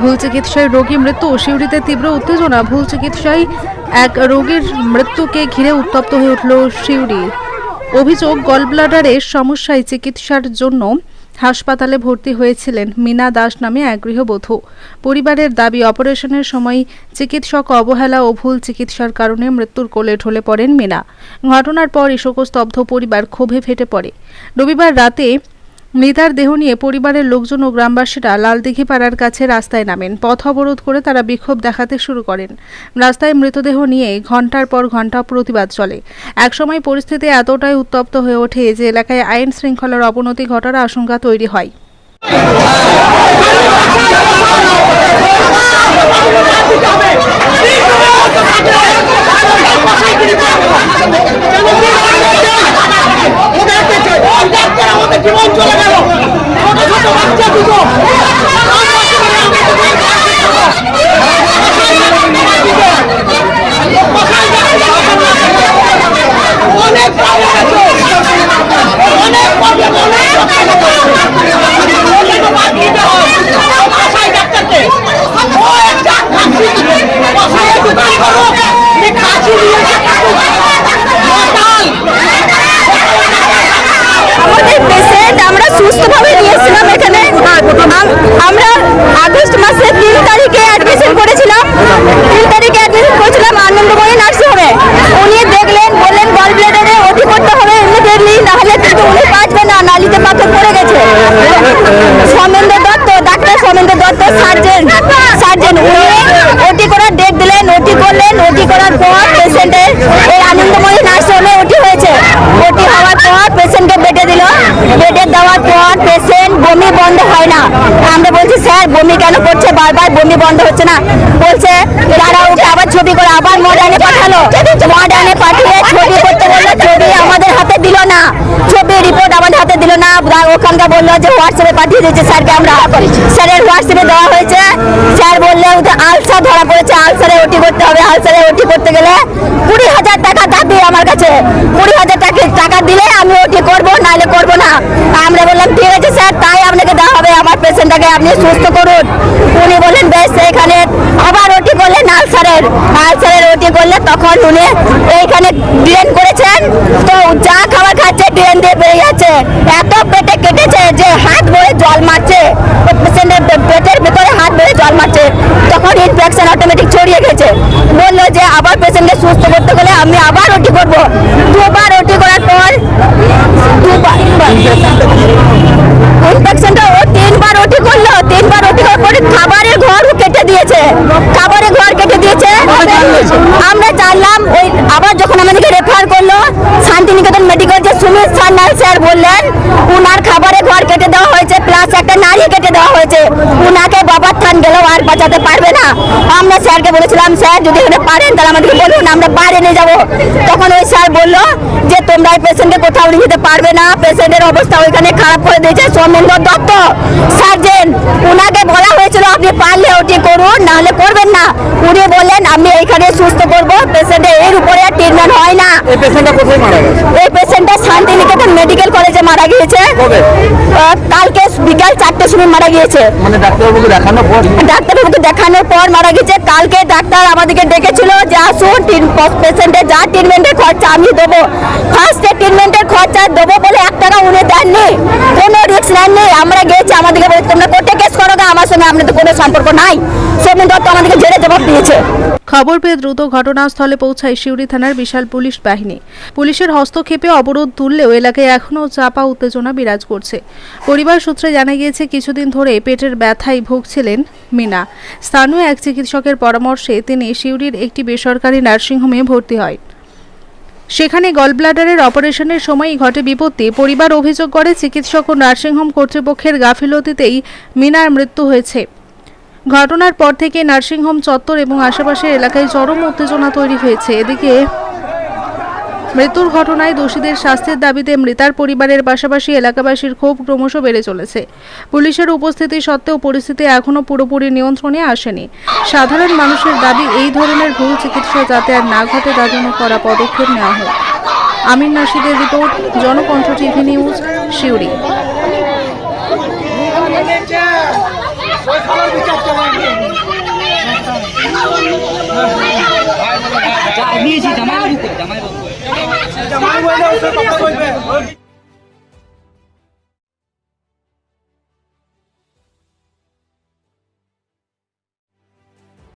ভুল চিকিৎসায় রোগী মৃত্যু শিউরিতে তীব্র উত্তেজনা। ভুল চিকিৎসায় এক রোগীর মৃত্যুকে ঘিরে উত্তপ্ত হয়ে উঠল শিউরি অভিযোগ গলব্লাডারের সমস্যায় চিকিৎসার জন্য হাসপাতালে ভর্তি হয়েছিলেন মিনা দাস নামে এক গৃহবধূ। পরিবারের দাবি, অপারেশনের সময় চিকিৎসক অবহেলা ও ভুল চিকিৎসার কারণে মৃত্যুর কোলে ঢলে পড়েন মিনা। ঘটনার পর শোকস্তব্ধ পরিবার ক্ষোভে ফেটে পড়ে। রবিবার রাতে মৃতার দেহ নিয়ে পরিবারের লোকজন ও গ্রামবাসীরা লালদিঘি পাড়ার কাছে রাস্তায় নামেন। পথ অবরোধ করে তারা বিক্ষোভ দেখাতে শুরু করেন। রাস্তায় মৃতদেহ নিয়ে ঘণ্টার পর ঘণ্টা প্রতিবাদ চলে। একসময় পরিস্থিতি এতটাই উত্তপ্ত হয়ে ওঠে যে এলাকায় আইন শৃঙ্খলার অবনতি ঘটার আশঙ্কা তৈরি হয়। আগস্ট মাসের তিন তারিখে অ্যাডমিশন করেছিলাম। তিন তারিখে অ্যাডমিশন করেছিলাম আনন্দময়ী নার্সিংহোমে উনি দেখলেন বললেন গল ব্লেডারে অতি করতে হবে ইমিডিয়েটলি নাহলে কিন্তু উনি বাঁচবে না নালিতে পাথর পড়ে গেছে Samendra Datta doctor Samendra Datta surgeon surgeon উনি ওটি করার ডেট দিলেন ওটি করলেন ওটি করার পর পেশেন্টের এই আনন্দময়ী নার্সিংহোমে ওটি হয়েছে ওটি হওয়ার পর পেশেন্টকে বেডে দিল বেডে দেওয়ার পর পেশেন্ট বমি বন্ধ হয় না স্যার বমি কেন করছে? বারবার বমি বন্ধ হচ্ছে না। বলছে তারা ওকে আবার ছবি করে, আবার মডার্নে পাঠালো। মডার্নে পাঠিয়ে ছবি করতে বলল, ছবি আমাদের হাতে দিল না। ছবি রিপোর্ট আমাদের হাতে দিল না। ওখানকার বলল যে হোয়াটসঅ্যাপে পাঠিয়ে দিয়েছে স্যারকে আমরা। স্যারের হোয়াটসঅ্যাপে দেওয়া হয়েছে। স্যার বললে ওদের আলসার ধরা পড়েছে, আলসারে ওটি করতে হবে। আলসারে ওটি করতে গেলে কুড়ি হাজার টাকা দাবি আমার কাছে। কুড়ি হাজার টাকা টাকা দিলে আমি ওটি করব, নাহলে করব না। আমরা বললাম, ঠিক আছে স্যার, তাই আমার আপনি সুস্থ করুন। উনি বললেন বেশ, এখানে আবার ওটি করলেন আলসারের আলসারের ওটি করলে তখন উনি এইখানে ড্রেন করেছেন। তো যা খাবার খাচ্ছে ড্রেন দিয়ে বেরিয়ে যাচ্ছে। এত পেটে কেটেছে যে হাত ভরে জল মারছে। পেটের ভেতরে হাত ভরে জল মারছে। তখন ইনফেকশন অটোমেটিক ছড়িয়ে গেছে। বলল যে আবার পেশেন্টকে সুস্থ করতে গেলে আমি আবার ওটি করব দুবার ওটি করার পর দুবার ইনফেকশনটা ও তিনবার ওটি করল তিনবার পরে খাবারের ঘর কেটে দিয়েছে। খাবারের ঘর কেটে দিয়েছে। আমরা জানলাম। ওই আবার যখন আমাদেরকে রেফার করল শান্তিনিকেতন মেডিকেল যে সুমিত সান্যাল স্যার বললেন উনার খাবারের ঘর কেটে দেওয়া হয়েছে প্লাস একটা নারী কেটে দেওয়া হয়েছে। উনাকে বাবার থান গেলেও আর বাঁচাতে পারবে না। আমরা স্যারকে বলেছিলাম স্যার যদি এখানে পারেন তাহলে আমাদেরকে বলুন আমরা বাইরে নিয়ে যাব। তখন ওই স্যার বলল যে তোমরা এই পেশেন্টকে কোথাও নিয়ে যেতে পারবে না। পেশেন্টের অবস্থা ওইখানে খারাপ করে দিয়েছে। সৌমেন্দ্র দত্ত স্যার হয়েছিল আপনি পারলে ওটি করুন নাহলে করবেন না। উনি বললেন আমি এইখানে সুস্থ করব পেশেন্টের এর উপরে ট্রিটমেন্ট হয় না। এই পেশেন্টটা কোথায় মারা গেছে? এই পেশেন্টটা শান্তিনিকেতন মেডিকেল কলেজে মারা গিয়েছে? কালকে বিকাল চারটের সময় মারা গিয়েছে। মানে ডাক্তারবাবুকে দেখানোর পর? ডাক্তারবাবুকে দেখানোর পর মারা গেছে কালকে ডাক্তার আমাদেরকে ডেকেছিল যে আসুন পেশেন্টের যা ট্রিটমেন্টের খরচা আমি দেবো। ফার্স্টে ট্রিটমেন্টের খরচা দেবো বলে এক টাকা উনি দেননি। কোনো রিস্ক নেননি। আমরা গিয়েছি আমাদেরকে বলেছে তোমরা আপনাদের কোনো সম্পর্ক নাই। দত্ত আমাদেরকে জেলে জবাব দিয়েছে। খবর পেয়ে দ্রুত ঘটনাস্থলে পৌঁছায় শিউরি থানার বিশাল পুলিশ বাহিনী। পুলিশের হস্তক্ষেপে অবরোধ তুললেও এলাকায় এখনও চাপা উত্তেজনা বিরাজ করছে। পরিবার সূত্রে জানা গিয়েছে, কিছুদিন ধরে পেটের ব্যথায় ভুগছিলেন মিনা। স্থানীয় এক চিকিৎসকের পরামর্শে তিনি শিউরির একটি বেসরকারি নার্সিংহোমে ভর্তি হয়। সেখানে গলব্লাডারের অপারেশনের সময়ই ঘটে বিপত্তি। পরিবার অভিযোগ করে চিকিৎসক ও নার্সিংহোম কর্তৃপক্ষের গাফিলতিতেই মিনার মৃত্যু হয়েছে। ঘটনার পর থেকে নার্সিংহোম চত্বর এবং আশেপাশের এলাকায় চরম উত্তেজনা তৈরি হয়েছে। এদিকে মৃত্যুর ঘটনায় দোষীদের শাস্তির দাবিতে মৃতার পরিবারের পাশাপাশি এলাকাবাসীর ক্ষোভ ক্রমশ বেড়ে চলেছে। পুলিশের উপস্থিতি সত্ত্বেও পরিস্থিতি এখনও পুরোপুরি নিয়ন্ত্রণে আসেনি। সাধারণ মানুষের দাবি এই ধরনের ভুল চিকিৎসা যাতে আর না ঘটে, তার জন্য করা পদক্ষেপ নেওয়া হয় Amir নাসিদের report, Janakantha TV news Siuri আচ্ছা, জামাই জামাই কথা বলবে।